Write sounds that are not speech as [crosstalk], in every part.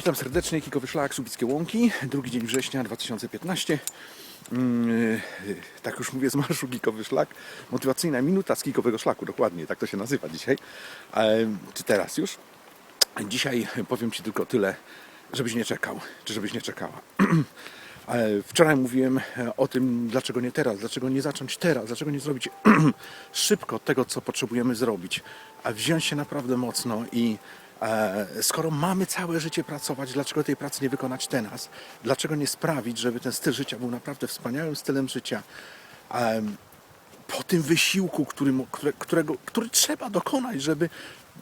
Witam serdecznie, Kikowy Szlak, Subickie Łąki, drugi dzień września 2015. Mm, y, Tak już mówię z marszu Kikowy Szlak. Motywacyjna minuta z Kikowego Szlaku, dokładnie, tak to się nazywa dzisiaj. E, Czy teraz już? Dzisiaj powiem Ci tylko tyle, żebyś nie czekał, czy żebyś nie czekała. [clears throat] E, Wczoraj mówiłem e, o tym, dlaczego nie teraz, dlaczego nie zacząć teraz, dlaczego nie zrobić [clears throat] szybko tego, co potrzebujemy zrobić, a wziąć się naprawdę mocno i skoro mamy całe życie pracować, dlaczego tej pracy nie wykonać teraz? Dlaczego nie sprawić, żeby ten styl życia był naprawdę wspaniałym stylem życia? Po tym wysiłku, który, którego, który trzeba dokonać, żeby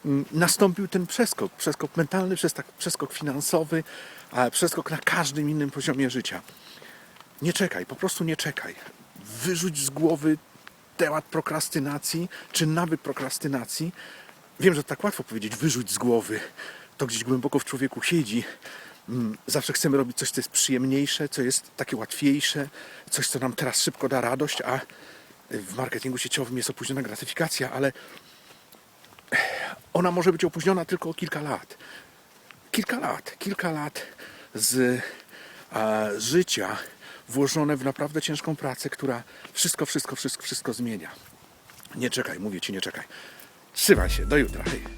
mm, nastąpił ten przeskok, przeskok mentalny, przeskok, finansowy, a przeskok na każdym innym poziomie życia. Nie czekaj, po prostu nie czekaj. Wyrzuć z głowy temat prokrastynacji, czy nawyk prokrastynacji. Wiem, że tak łatwo powiedzieć, wyrzuć z głowy. To gdzieś głęboko w człowieku siedzi. Mm, Zawsze chcemy robić coś, co jest przyjemniejsze, co jest takie łatwiejsze, coś, co nam teraz szybko da radość, a w marketingu sieciowym jest opóźniona gratyfikacja, ale ona może być opóźniona tylko o kilka lat. Kilka lat, kilka lat z e, życia włożone w naprawdę ciężką pracę, która wszystko, wszystko, wszystko, wszystko zmienia. Nie czekaj, mówię ci, nie czekaj. Trzymaj się, do jutra. Hej.